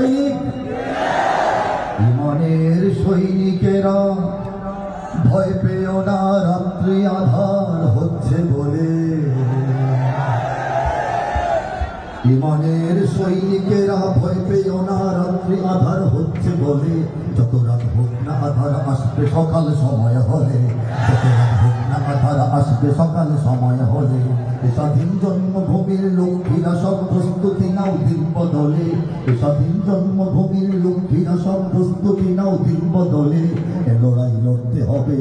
সৈনিক? ইমানের সৈনিকেরা ভয় পেও না, রাত্রি আধার হচ্ছে বলে। ইমানের সৈনিকেরা ভয় পেও না, রাত্রি আধার হচ্ছে বলে। যত রাত হোক না, আধার আসবে, সকাল সময় হলে। যত রাত আধার আসবে সকাল সময় হলে। স্বাধীন জন্মভূমির লক্ষ্মীরা সব প্রস্তুতি নাও দিন বদলে। স্বাধীন জন্মভূমির লক্ষ্মীরা সব প্রস্তুতি নাও দিন বদলে। লড়াই লড়তে হবে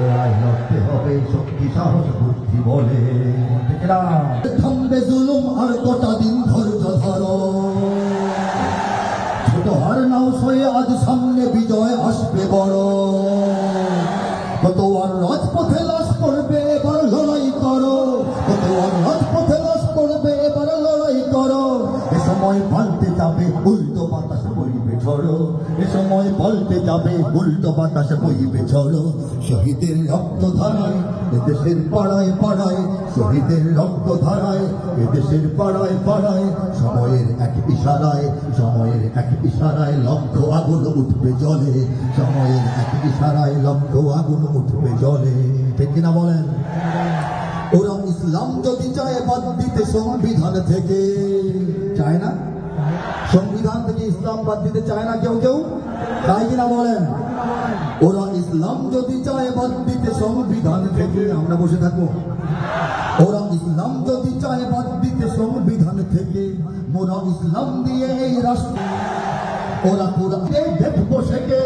লড়াই লড়তে হবে, শক্তি, সাহস, বুদ্ধি বলে। থামবে জুলুম আর কটা দিন ধৈর্য ধরো। ছোট হার নাও সয়ে আজ সামনে সময় পাল্টে যাবে, উল্টো বাতাস বইবে ঝড়ো শহীদের রক্ত ধারায়, এদেশের পাড়ায় পাড়ায়, শহীদের রক্ত ধারায়, এদেশের পাড়ায় পাড়ায়, সময়ের এক ইশারায়, সময়ের এক ইশারায় লক্ষ আগুন উঠবে জলে। সময়ের এক ইশারায় লক্ষ আগুন উঠবে জলে। ঠিক কিনা বলেন? ওরা ইসলাম যদি চায় বাদ দিতে সংবিধান থেকে। চায় না? সংবিধান থেকে ইসলাম বাদ দিতে চায় না কেউ কেউ? তাই কিনা বলেন? ওরা ইসলাম যদি চায় বাদ দিতে সংবিধান থেকে, আমরা বসে থাকব। ওরা ইসলাম যদি চায় বাদ দিতে সংবিধান থেকে মোরা ইসলাম দিয়ে এই রাষ্ট্র ওরা কোরআনে দেখব সেকে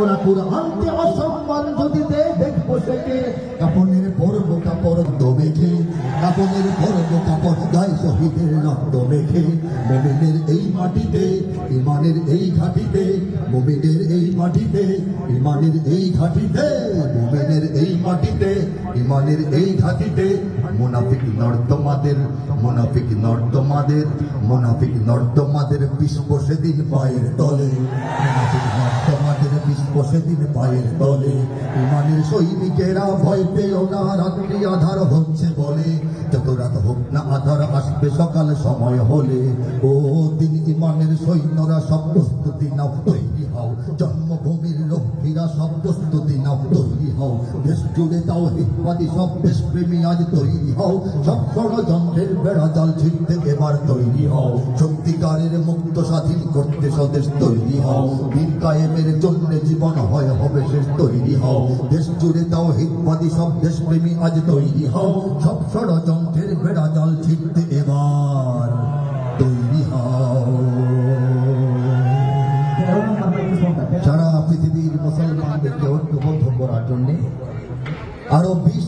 ওরা কোরআনকে অসম্মান যদি দেখব সেকে কাপড় মেখে কাপনের কাপড় গায়ে শহীদের রক্ত মেখে। মোমেনের এই মাটিতে, ইমানের এই ঘাটিতে, মোমেনের এই মাটিতে, ইমানের এই ঘাটিতে, মোমেনের এই মাটিতে, ইমানের এই ঘাটিতে। মুনাফিক নর্দমাদের মুনাফিক নর্দমাদের মুনাফিক নর্দমাদের বিশ্ব সেদিন পায়ের তলে। মুনাফিক নর্দমাদের বিশ্ব সেদিন পায়ের তলে। ইমানের সৈনিকেরা ভয় পেও না রাত্রি আধার হচ্ছে বলে। যত রাত হোক না আধার আসবে, সকাল সময় হলে। ও দিন ইমানের সৈন্যরা সব প্রস্তুতি নাও, তৈরি হও। জন্মভূমির লক্ষ্মীরা সব প্রস্তুতি নাও, তৈরি হও। দেশ জুড়ে তাও হিতবাদী সব দেশপ্রেমী আজ তৈরি হও। সব ষড়যন্ত্রের বেড়া জাল ছিঁড়তে এবার তৈরি হও। সত্যিকারের মুক্ত স্বাধীন করতে স্বদেশ তৈরি হও। বীর কায়েমের জন্য জীবন হয় হবে শেষ তৈরি হও। দেশ জুড়ে তাও হিতবাদী সব দেশপ্রেমী আজ তৈরি হও। সব ষড়যন্ত্রের বেড়া জল ছিটতে এবার তৈরি হও। সারা পৃথিবীর মুসলমানদেরকে ঐক্যবদ্ধ করার জন্যে আরও বিশ